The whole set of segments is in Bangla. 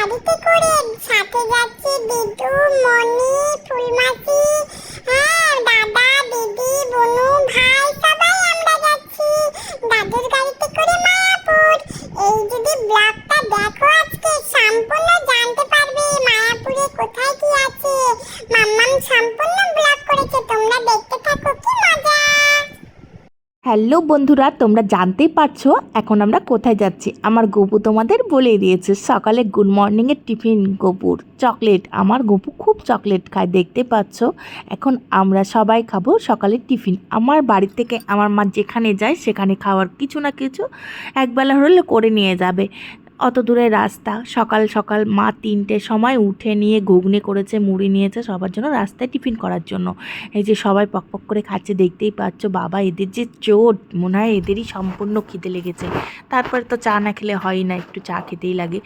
গাড়িতে করে সাথে যাচ্ছে বিদু মনি ফুলমাসি হ্যাঁ দাদা, দিদি, বনু, ভাই, সবাই আমরা যাচ্ছি। দাদুর গাড়িতে করে মায়াপুর। এই যদি ব্লগটা দেখো আজকে, সম্পূর্ণ জানতে পারবে মায়াপুরে কোথায় কি আছে। মাম্মাম, সম্পূর্ণ হ্যালো বন্ধুরা, তোমরা জানতেই পারছ এখন আমরা কোথায় যাচ্ছি। আমার গপু তোমাদের বলে দিয়েছে, সকালে গুড মর্নিংয়ের টিফিন গপুর। চকলেট, আমার গপু খুব চকলেট খায়, দেখতে পাচ্ছ? এখন আমরা সবাই খাব সকালের টিফিন আমার বাড়ি থেকে আমার মা যেখানে যায় সেখানে খাওয়ার কিছু না কিছু একবেলা হলে করে নিয়ে যাবে। অত দূরে রাস্তা। সকাল সকাল মা তিনটের সময় উঠে নিয়ে ঘুগনি করেছে, মুড়ি নিয়েছে সবার জন্য রাস্তায় টিফিন করার জন্য। এই যে সবাই পক পক করে খাচ্ছে, দেখতেই পাচ্ছ বাবা এদের যে চোট, মনে হয় এদেরই সম্পূর্ণ খিদে লেগেছে। তারপরে তো চা না খেলে হয় না, একটু চা খেতেই লাগে।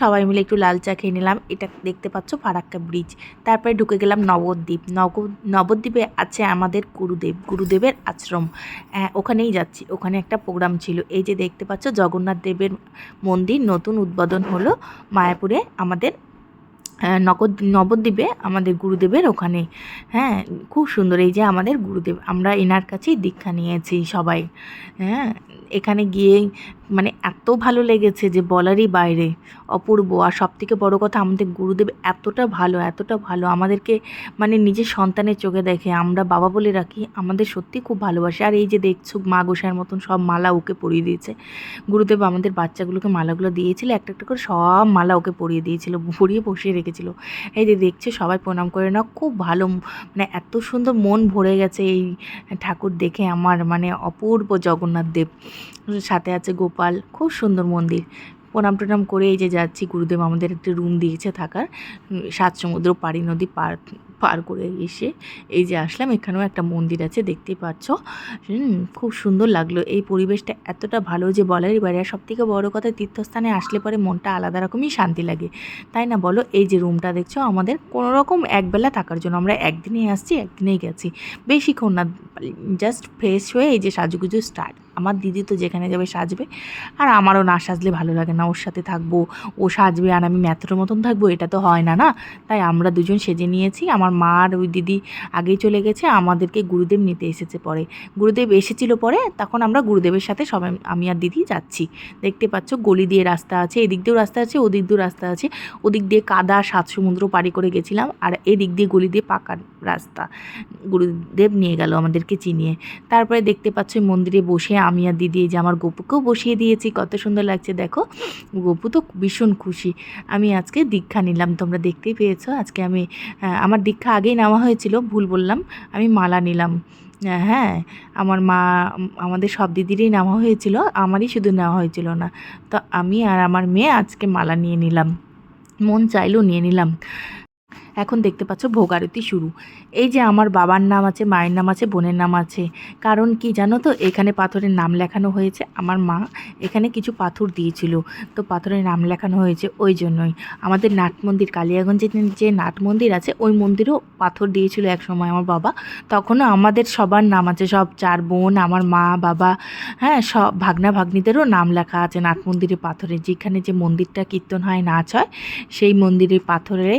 সবাই মিলে একটু লাল চা খেয়ে নিলাম, এটা দেখতে পাচ্ছ ফারাক্কা ব্রিজ। তারপরে ঢুকে গেলাম নবদ্বীপ। নব, নবদ্বীপে আছে আমাদের গুরুদেব, গুরুদেবের আশ্রম। ওখানেই যাচ্ছি। ওখানে একটা প্রোগ্রাম ছিল। এই যে দেখতে পাচ্ছ জগন্নাথ দেবের মন্দির নতুন উদ্বোধন হলো মায়াপুরে আমাদের নগদ, নবদ্বীপে আমাদের গুরুদেবের ওখানে। হ্যাঁ খুব সুন্দর এই যে আমাদের গুরুদেব। আমরা এনার কাছেই দীক্ষা নিয়েছি সবাই। হ্যাঁ এখানে গিয়ে মানে এত ভালো লেগেছে যে বলারই বাইরে। অপূর্ব। আর সব থেকে বড়ো কথা, আমাদের গুরুদেব এতটা ভালো এতটা ভালো। আমাদেরকে মানে নিজের সন্তানের চোখে দেখে। আমরা বাবা বলে রাখি, আমাদের সত্যি খুব ভালোবাসে। আর এই যে দেখছ, মা গোসাইয়ের মতন সব মালা ওকে পরিয়ে দিয়েছে। গুরুদেব আমাদের বাচ্চাগুলোকে মালাগুলো দিয়েছিল, একটা একটা করে সব মালা ওকে পরিয়ে দিয়েছিল। পরিয়ে বসিয়ে রেখেছিল। এই যে দেখছে, সবাই প্রণাম করে না খুব ভালো মানে এত সুন্দর মন ভরে গেছে এই ঠাকুর দেখে আমার মানে অপূর্ব জগন্নাথ দেব। সাথে আছে গোপাল, খুব সুন্দর মন্দির। প্রণাম টনাম করে এই যে যাচ্ছি, গুরুদেব আমাদের একটা রুম দিয়েছে থাকার। সাত সমুদ্র পাড়ি নদী পার পার করে এসে এই যে আসলাম, এখানেও একটা মন্দির আছে দেখতেই পাচ্ছ। খুব সুন্দর লাগল। এই পরিবেশটা এতটা ভালো যে বলারই বাইরে, আর সব থেকে বড়ো কথা তীর্থস্থানে আসলে পরে মনটা আলাদা রকমই শান্তি লাগে। তাই না বলো? এই যে রুমটা দেখছ, আমাদের কোনো রকম একবেলা থাকার জন্য আমরা একদিনেই আসছি, একদিনেই গেছি। বেশিক্ষণ না জাস্ট ফ্রেশ হয়ে এই যে সাজুগুজু স্টার্ট আমার দিদি তো যেখানে যাবে সাজবে। আর আমারও না সাজলে ভালো লাগে না, ওর সাথে থাকব, ও সাজবে আর আমি ম্যাথর মতন থাকব, এটা তো হয় না না? তাই আমরা দুজন সেজে নিয়েছি। আমার মা আর ওই দিদি আগেই চলে গেছে, আমাদেরকে গুরুদেব নিতে এসেছে পরে। গুরুদেব এসেছিল পরে, তখন আমরা গুরুদেবের সাথে সবাই, আমি আর দিদি যাচ্ছি। দেখতে পাচ্ছ গলি দিয়ে রাস্তা আছে, এদিক দিয়েও রাস্তা আছে, ওদিক দিয়েও রাস্তা আছে। ওদিক দিয়ে কাদা, সাত সমুদ্র পাড়ি করে গেছিলাম, আর এদিক দিয়ে গলি দিয়ে পাকা রাস্তা। গুরুদেব নিয়ে গেল আমাদেরকে চিনিয়ে। তারপরে দেখতে পাচ্ছ মন্দিরে বসে আমি আর দিদি, এই যে আমার গপুকেও বসিয়ে দিয়েছি, কত সুন্দর লাগছে, দেখো। গপু তো ভীষণ খুশি। আমি আজকে দীক্ষা নিলাম, তোমরা দেখতেই পেয়েছ। আজকে আমি আমার দীক্ষা আগেই নেওয়া হয়েছিল, ভুল বললাম, আমি মালা নিলাম। হ্যাঁ আমার মা, আমাদের সব দিদিরই নেওয়া হয়েছিল, আমারই শুধু নেওয়া হয়েছিল না। তো আমি আর আমার মেয়ে আজকে মালা নিয়ে নিলাম। মন চাইলেও নিয়ে নিলাম। এখন দেখতে পাচ্ছ ভোগ আরতি শুরু। এই যে আমার বাবার নাম আছে, মায়ের নাম আছে, বোনের নাম আছে। কারণ কি জানো তো, এখানে পাথরের নাম লেখানো হয়েছে আমার মা এখানে কিছু পাথর দিয়েছিল। তো পাথরের নাম লেখানো হয়েছে ওই জন্যই। আমাদের নাট মন্দির কালিয়াগঞ্জে যে নাট মন্দির আছে, ওই মন্দিরেও পাথর দিয়েছিল এক সময় আমার বাবা। তখনও আমাদের সবার নাম আছে, সব চার বোন, আমার মা, বাবা হ্যাঁ সব ভাগনা ভাগ্নিদেরও নাম লেখা আছে নাট মন্দিরে পাথরে। যেখানে যে মন্দিরটা কীর্তন হয়, নাচ হয়, সেই মন্দিরের পাথরে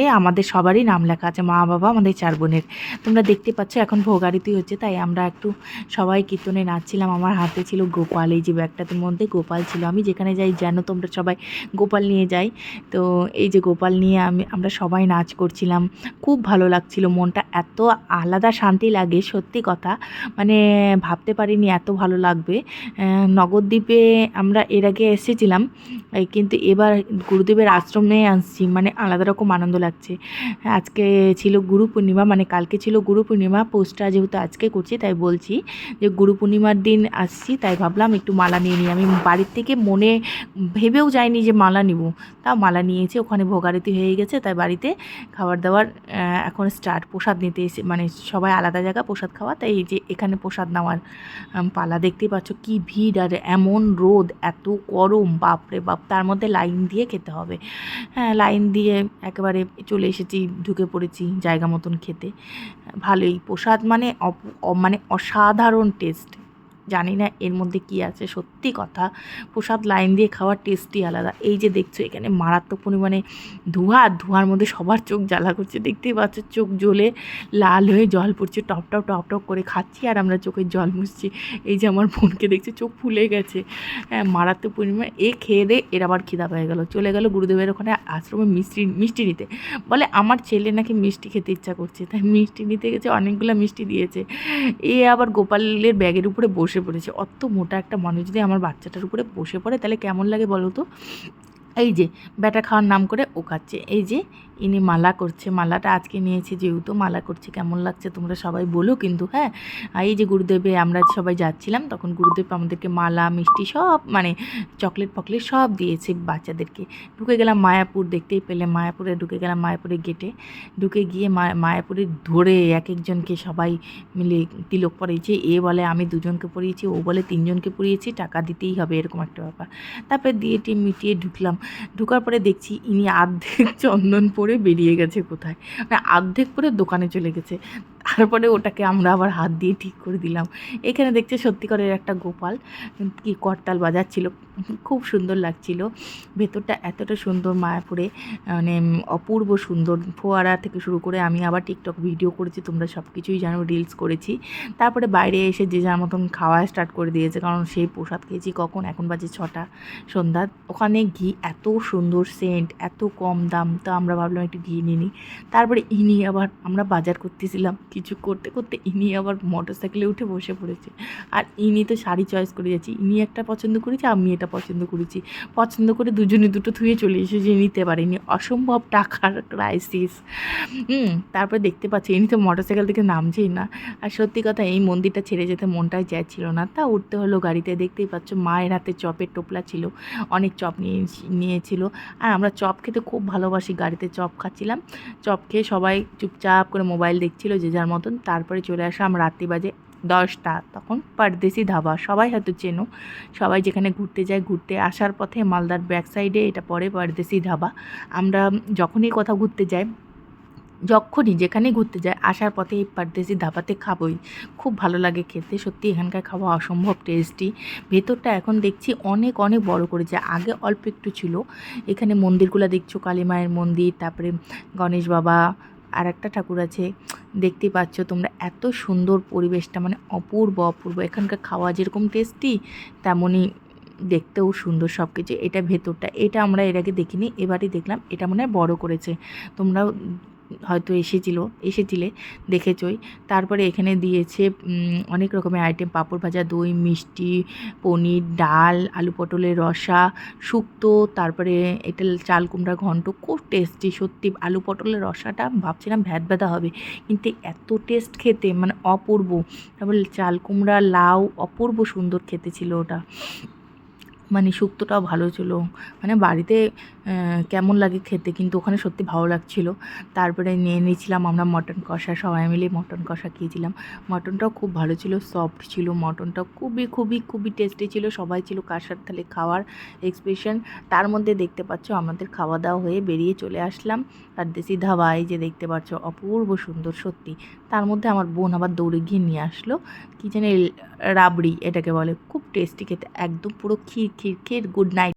এ আমাদের সবারই নাম লেখা আছে, মা বাবা আমাদের চার বোনের। তোমরা দেখতে পাচ্ছ এখন ভোগ আরতি হচ্ছে, তাই আমরা একটু সবাই কীর্তনে নাচছিলাম। আমার হাতে ছিল গোপাল, এই যে ব্যাগটাতে মধ্যে গোপাল ছিল। আমি যেখানে যাই, যেন তোমরা সবাই গোপাল নিয়ে যাই। তো এই যে গোপাল নিয়ে আমি, আমরা সবাই নাচ করছিলাম। খুব ভালো লাগছিল, মনটা এত আলাদা শান্তি লাগে, সত্যি কথা। মানে ভাবতে পারিনি এত ভালো লাগবে। নগরদ্বীপে আমরা এর আগে এসেছিলাম কিন্তু এবার গুরুদেবের আশ্রমে আসছি মানে আলাদা রকম আনন্দ লাগছে। আজকে ছিল গুরু পূর্ণিমা মানে কালকে ছিল গুরু পূর্ণিমা পোস্টটা যেহেতু আজকে করছি, তাই বলছি যে গুরু পূর্ণিমার দিন আসছি, তাই ভাবলাম একটু মালা নিয়ে নিই। আমি বাড়ির থেকে মনে ভেবেও যাইনি যে মালা নিব। তাও মালা নিয়েছি, ওখানে ভোগারতি হয়ে গেছে, তাই বাড়িতে খাবার দাবার এখন স্টার্ট প্রসাদ নিতে এসে মানে সবাই আলাদা জায়গা প্রসাদ খাওয়া, তাই এই যে এখানে প্রসাদ নেওয়ার পালা দেখতেই পাচ্ছ কি ভিড় আর এমন রোদ, এত গরম, বাপরে বাপ, তার মধ্যে লাইন দিয়ে খেতে হবে। হ্যাঁ লাইন দিয়ে একেবারে চলে এসেছি ঢুকে পড়েছি জায়গা মতন খেতে। ভালোই প্রসাদ মানে মানে অসাধারণ টেস্ট জানি না এর মধ্যে কি আছে, সত্যি কথা। প্রসাদ লাইন দিয়ে খাওয়ার টেস্টই আলাদা। এই যে দেখছ এখানে মারাত্মক পরিমাণে ধোঁয়া ধোঁয়ার মধ্যে সবার চোখ জ্বালা করছে। দেখতেই পাচ্ছ চোখ জ্বলে লাল হয়ে জল পড়ছে। টপ টপ টপ টপ করে খাচ্ছি, আর আমরা চোখের জল মুছছি। এই যে আমার বোনকে দেখছি চোখ ফুলে গেছে। হ্যাঁ মারাত্মক পরিমাণে এ খেয়ে দে, এর আবার খিদা পেয়ে গেল। চলে গেল গুরুদেবের ওখানে আশ্রমে মিষ্টি মিষ্টি নিতে। বলে আমার ছেলে নাকি মিষ্টি খেতে ইচ্ছা করছে। তাই মিষ্টি নিতে গেছে, অনেকগুলো মিষ্টি দিয়েছে। এ আবার গোপালের ব্যাগের উপরে বসে পড়েছে। অত মোটা একটা মানুষ যদি আমার বাচ্চাটার উপরে বসে পড়ে, তাহলে কেমন লাগে বলো তো? এই যে, ব্যাটা খাওয়ার নাম করে ও খাচ্ছে। এই যে ইনি মালা করছে, মালাটা আজকে নিয়েছে যেহেতু মালা করছে, কেমন লাগছে তোমরা সবাই বলো কিন্তু হ্যাঁ। এই যে গুরুদেবে, আমরা সবাই যাচ্ছিলাম, তখন গুরুদেব আমাদেরকে মালা, মিষ্টি সব মানে চকলেট ফকলেট সব দিয়েছে বাচ্চাদেরকে। ঢুকে গেলাম মায়াপুর, দেখতেই পেলে মায়াপুরে, ঢুকে গেলাম মায়াপুরে গেটে ঢুকে গিয়ে মা- মায়াপুরে ধরে এক একজনকে সবাই মিলে তিলক পরিয়েছে এ বলে, আমি দুজনকে পরিয়েছি, ও বলে, তিনজনকে পরিয়েছি, টাকা দিতেই হবে, এরকম একটা ব্যাপার। তারপরে দিয়ে টিয়ে মিটিয়ে ঢুকলাম। ঢুকার পরে দেখছি ইনি অর্ধেক চন্দন পরে বেরিয়ে গেছে কোথায়? মানে অর্ধেক করে দোকানে চলে গেছে। তারপরে ওটাকে আমরা আবার হাত দিয়ে ঠিক করে দিলাম। এখানে দেখছে সত্যিকারের একটা গোপাল কি করতাল বাজাচ্ছিল, খুব সুন্দর লাগছিল। ভেতরটা এতটা সুন্দর মায়াপুরে মানে অপূর্ব সুন্দর। ফোয়ারা থেকে শুরু করে আমি আবার টিকটক ভিডিও করেছি, তোমরা সব কিছুই জানো, রিলস করেছি। তারপরে বাইরে এসে যে যার মতন খাওয়া স্টার্ট করে দিয়েছে, কারণ সেই প্রসাদ খেয়েছি কখন? এখন বাজে ছটা সন্ধ্যা। ওখানে ঘি এত সুন্দর সেন্ট, এত কম দাম, তো আমরা ভাবলাম একটু ঘি নিয়ে নিই। তারপরে ইনি আবার আমরা বাজার করতেছিলাম। কিছু করতে করতে ইনি আবার মোটর সাইকেলে উঠে বসে পড়েছে। আর ইনি তো শাড়ি চয়েস করে যাচ্ছি। ইনি একটা পছন্দ করেছে, আমি এটা পছন্দ করেছি। পছন্দ করে দুজনে দুটো ধুয়ে চলে এসেছে নিতে পারিনি। অসম্ভব টাকার ক্রাইসিস হুম, তারপরে দেখতে পাচ্ছি, ইনি তো মোটর সাইকেল থেকে নামছেই না। আর সত্যি কথা, এই মন্দিরটা ছেড়ে যেতে মনটাই চাইছিল না। তা উঠতে হলো গাড়িতে, দেখতেই পাচ্ছ মায়ের হাতে চপের টোপলা ছিল, অনেক চপ নিয়ে, নিয়েছিল। আর আমরা চপ খেতে খুব ভালোবাসি, গাড়িতে চপ খাচ্ছিলাম। চপ খেয়ে সবাই চুপচাপ করে মোবাইল দেখছিল যে যার মতন, তারপরে চলে আসলাম রাত্রি বাজে দশটা, তখন পারদেশি ধাবা, সবাই হয়তো চেনো। সবাই যেখানে ঘুরতে যায়, ঘুরতে আসার পথে মালদার ব্যাক সাইডে এটা পড়ে পারদেশি ধাবা। আমরা যখনই কোথাও ঘুরতে যাই, যখনই যেখানে ঘুরতে যায় আসার পথে এই পারদেশি ধাবাতে খাবোই। খুব ভালো লাগে খেতে, সত্যি এখানকার খাওয়া অসম্ভব টেস্টি ভেতরটা এখন দেখছি অনেক অনেক বড় করেছে, আগে অল্প একটু ছিল। এখানে মন্দিরগুলো দেখছ, কালী মায়ের মন্দির, তারপরে গণেশ বাবা আর একটা ঠাকুর আছে, দেখতে পাচ্ছ তোমরা এত সুন্দর পরিবেশটা মানে অপূর্ব অপূর্ব। এখানকার খাওয়া যেরকম টেস্টি তেমনই দেখতেও সুন্দর সব কিছু এটা ভেতরটা, এটা আমরা এর আগে দেখিনি, এবারই দেখলাম, এটা মনে হয় বড়ো করেছে। তোমরাও হয়তো এসেছিল, এসেছিলে দেখেছই তারপরে এখানে দিয়েছে অনেক রকমের আইটেম পাঁপড় ভাজা, দই, মিষ্টি, পনির, ডাল, আলু পটলের রসা, শুক্তো, তারপরে এটা চাল কুমড়া ঘন্ট, খুব টেস্টি সত্যি। আলু পটলের রসাটা ভাবছিলাম ভ্যাট ভ্যাদা হবে, কিন্তু এত টেস্ট খেতে মানে অপূর্ব। তারপরে চাল কুমড়া, লাউ, অপূর্ব সুন্দর খেতে ছিল ওটা। মানে শুক্তোটাও ভালো ছিল। মানে বাড়িতে কেমন লাগে খেতে কিন্তু ওখানে সত্যি ভালো লাগছিল। তারপরে নিয়ে নিয়েছিলাম আমরা মটন কষা, সবাই মিলে মটন কষা খেয়েছিলাম। মটনটাও খুব ভালো ছিল সফট ছিল মটনটা খুবই খুবই খুবই টেস্টি ছিল। সবাই ছিল কাঁসার থালে খাওয়ার এক্সপ্রেশন তার মধ্যে দেখতে পাচ্ছ আমাদের খাওয়া দাওয়া হয়ে বেরিয়ে চলে আসলাম। আর দেশি ধাবায় যে দেখতে পাচ্ছ অপূর্ব সুন্দর সত্যি। তার মধ্যে আমার বোন আবার দৌড়ে গিয়ে নিয়ে আসলো। কি জানি রাবড়ি এটাকে বলে। খুব টেস্টি খেতে। একদম পুরো খির খির খির গুড নাইট